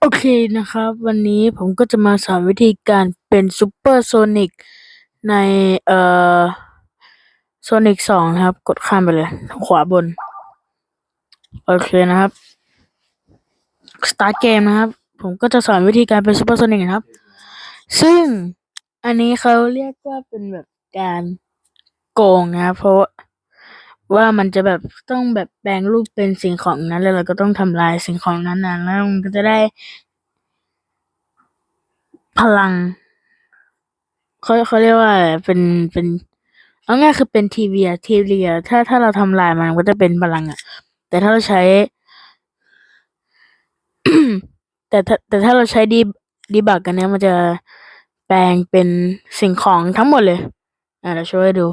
โอเคนะครับ วันนี้ผมก็จะมาสอนวิธีการเป็นซูเปอร์โซนิกในเอ่อโซนิกสองนะครับ กดข้ามไปเลย ขวาบน โอเคนะครับสตาร์ทเกมนะครับ ผมก็จะสอนวิธีการเป็นซูเปอร์โซนิกนะครับ ซึ่งอันนี้เขาเรียกว่าเป็นแบบการโกงนะครับ เพราะ ว่ามันจะแบบต้องแบบแปลงรูปเป็นสิ่งของนั้น แล้วเราก็ต้องทำลายสิ่งของนั้นๆแล้วมันก็จะได้ พลังเขาเขาเรียกว่าเป็นเป็นเอาง่ายคือเป็นทีเวียทีเวีย ถ้าถ้าเราทำลายมันก็จะเป็นพลังอะแต่ถ้าเราใช้ แต่ถ้าแต่ถ้าเราใช้ดีดีบักกันเนี้ยมันจะแปลงเป็นสิ่งของทั้งหมดเลย อ่าเราช่วยดู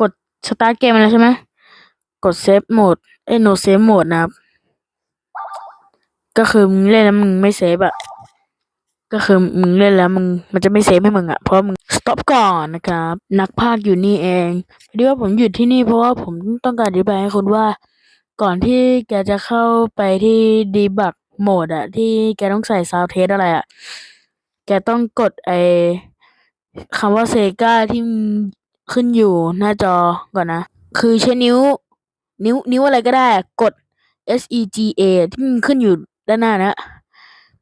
กดสตาร์ทเกมแล้วใช่ไหม กดเซฟโหมดเอ้โนเซฟโหมดนะครับ ก็คือมึงเล่นแล้วมึงไม่เซฟอะก็คือมึงเล่นแล้วมึงมันจะไม่เซฟให้มึงอะเพราะมึงสต็อปก่อนนะครับนักพากย์อยู่นี่เองพอดีว่าผมหยุดที่นี่เพราะว่าผมต้องการอธิบายให้คุณว่า ก่อนที่แกจะเข้าไปที่ดีบักโหมดอะที่แกต้องใส่ซาวเทสอะไรอะแกต้องกดไอคำว่าเซกาที่ขึ้นอยู่หน้าจอก่อนนะ คือใช้นิ้ว นิ้วนิ้วอะไรก็ได้ กด S E G A ที่มันขึ้นอยู่ด้านหน้านะ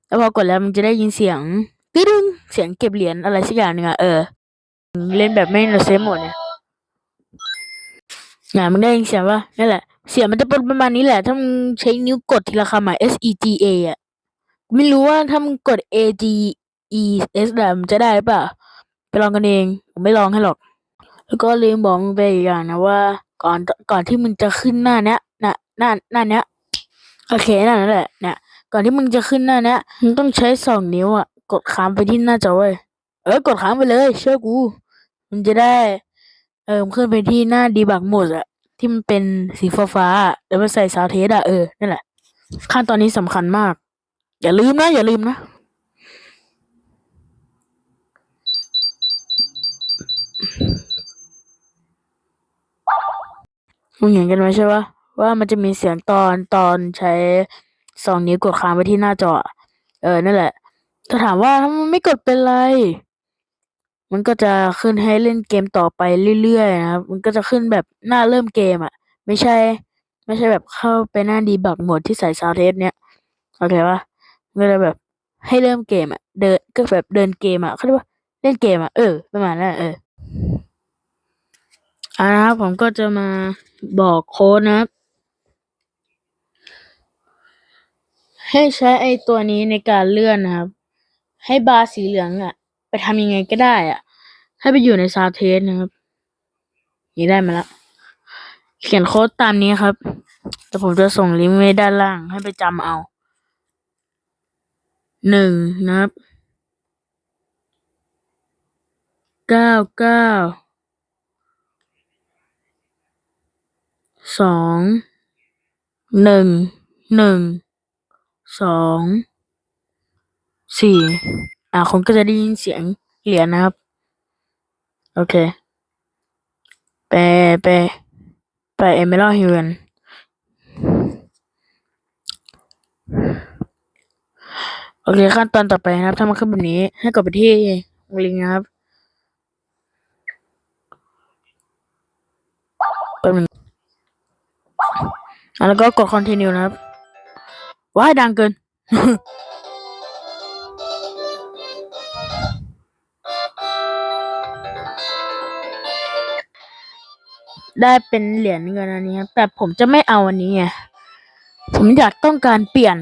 แล้วพอกดแล้วมันจะได้ยินเสียงตึ้งเสียงเก็บเหรียญอะไรสักอย่างหนึ่งอะเออ เล่นแบบไม่โนเซฟหมดเนี่ยอ่ามึงได้ยินเสียงว่านั่นแหละ เสียงมันจะเป็นประมาณนี้แหละ ถ้ามึงใช้นิ้วกดทีละคำอะ S E G A อะไม่รู้ว่าถ้ามึงกด A G E S อะมันจะได้หรือเปล่า ไปลองกันเอง ผมไม่ลองให้หรอก แล้วก็ลืมบอกมึงไปอีกอย่างนะว่า ก่อนก่อนที่มึงจะขึ้นหน้าเนี้ยหน้าหน้าหน้าเนี้ยโอเคนั่นแหละเนี่ยก่อนที่มึงจะขึ้นหน้าเนี้ยมึงต้องใช้สองนิ้วอะกดค้างไปที่หน้าจอเว้ยเออกดค้างไปเลย เชื่อกูมันจะได้ เออขึ้นไปที่หน้าดีบักโหมดอะที่มันเป็นสีฟ้าๆอะแล้วมันใส่ซาวเทสอะเออนั่นแหละ ขั้นตอนนี้สำคัญมาก อย่าลืมนะ อย่าลืมนะมึ งเห็นกันไหมใช่ปะว่ามันจะมีเสียงตอนตอนใช้สองนิ้วกดค้างไปที่หน้าจอ เออ นั่นแหละ ถ้าถามว่าถ้ามันไม่กดเป็นไร มันก็จะขึ้นให้เล่นเกมต่อไปเรื่อยๆนะครับ มันก็จะขึ้นแบบหน้าเริ่มเกมอะ ไม่ใช่ ไม่ใช่แบบเข้าไปหน้าดีบักหมดที่ใส่ซาวเทสเนี้ยโอเคปะมันก็จะแบบให้เริ่มเกมอะ เดินก็แบบเดินเกมอะเขาเรียกว่าเล่นเกมอะ เออ ประมาณนั้นเออ อ่านะครับผมก็จะมาบอกโค้ดนะครับ ให้ใช้ไอตัวนี้ในการเลื่อนนะครับ ให้บาร์สีเหลืองอะไปทำยังไงก็ได้อะให้ไปอยู่ในซาวเทสนะครับ นี่ได้มาแล้ว เขียนโค้ดตามนี้ครับ แต่ผมจะส่งลิงก์ไว้ด้านล่างให้ไปจำเอา หนึ่งนะครับ เก้าเก้า สองหนึ่งหนึ่งสองสี่อ่าคนก็จะได้ยินเสียงเหรียญนะครับ โอเค ไปไปไปเอเมรัลฮิวกันโอเคขั้นตอนต่อไปนะครับถ้ามันขึ้นแบบนี้ ให้กดไปที่ลิงนะครับเป็นง แล้วก็กด continue นะครับว้ายดังเกิน ได้เป็นเหรียญเงินอันนี้ครับ แต่ผมจะไม่เอาอันนี้ไงผมอยากต้องการเปลี่ยน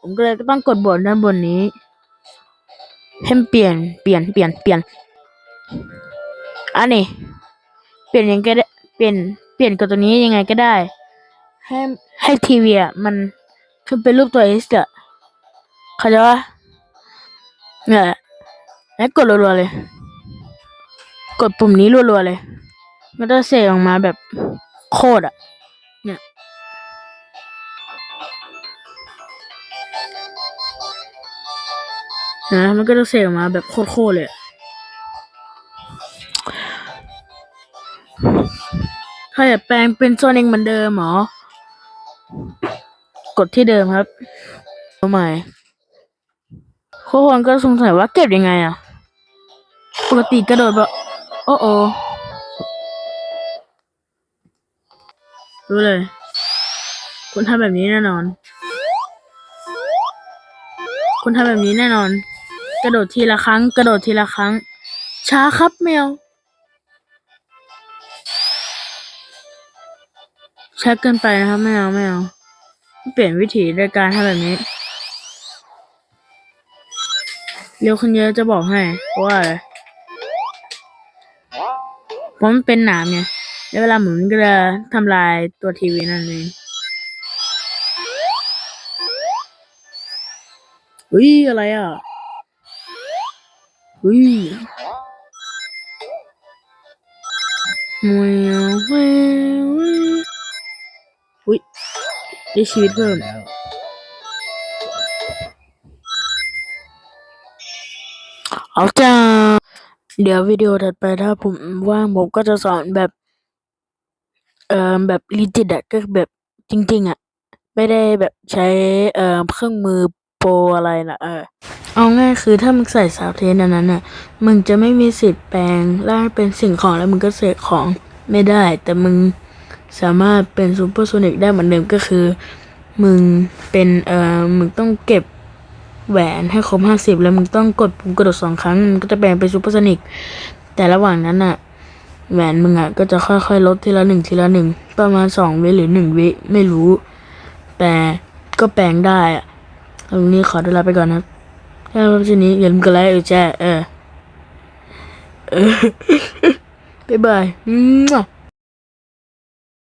ผมก็เลยต้องกดบนด้านบนนี้ให้มเปลี่ยนเปลี่ยนเปลี่ยนเปลี่ยนอันนี้ เปลี่ยนยังไงได้เปลี่ยนเปลี่ยนกับตัวนี้ยังไงก็ได้ ให้ให้ทีวีอะมันขึ้นเป็นรูปตัวเอสอะเข้าใจปะเนี่ยแหละแล้วกดรัวๆเลย กดปุ่มนี้รัวๆเลย มันจะเสกออกมาแบบโคตรอะ เนี่ยนะมันก็จะเสกออกมาแบบโคตรๆเลยถ้าอยากแปลงเป็นโซนิกเหมือนเดิมหรอ กดที่เดิมครับเอาใหม่ทุกคนก็สงสัยว่าเก็บยังไงอะ ปกติกระโดดแบบโอ้โอรู้เลย คุณทำแบบนี้แน่นอน คุณทำแบบนี้แน่นอน กระโดดทีละครั้ง กระโดดทีละครั้ง ช้าครับแมว ช้เกินไปนะครับไม่เอาไม่เอาเปลี่ยนวิธีโดยการทำแบบนี้เร็วขึ้นเยอะจะบอกให้เพราะว่าอะไรเพราะมันเป็นหนามไงแล้วเวลาหมุนก็จะทำลายตัวทีวีนั่นเองอุ้ยอะไรอะอุ้ยมวยเว้ยเว้ยอุ้ย ได้ชีวิตเพิ่มแล้วเอาจ้า เดี๋ยววิดีโอถัดไปถ้าผมว่างผมก็จะสอนแบบ เอ่อแบบลีจิตอะก็คือแบบจริง ๆอะไม่ได้แบบใช้เอ่อเครื่องมือโปรอะไรนะเออเอาง่ายคือถ้ามึงใส่ซาวเทสอันนั้นน่ะ มึงจะไม่มีสิทธิ์แปลงร่างเป็นสิ่งของแล้วมึงก็เสกของไม่ได้ แต่มึง สามารถเป็นซูเปอร์โซนิกได้เหมือนเดิมก็คือ มึงเป็นเอ่อมึงต้องเก็บแหวนให้ครบห้าสิบแล้วมึงต้องกดปุ่มกระโดดสองครั้งมันก็จะแปลงเป็นซูเปอร์โซนิกแต่ระหว่างนั้นอะแหวนมึงอะก็จะค่อยๆ ลดทีละหนึ่งทีละหนึ่งประมาณสองวิหรือหนึ่งวิไม่รู้ แต่ก็แปลงได้อะตรงนี้ขอตัวลาไปก่อนนะถ้าชอบคลิปนี้อย่าลืมกดไลค์กดแชร์เออเออ บ๊ายบาย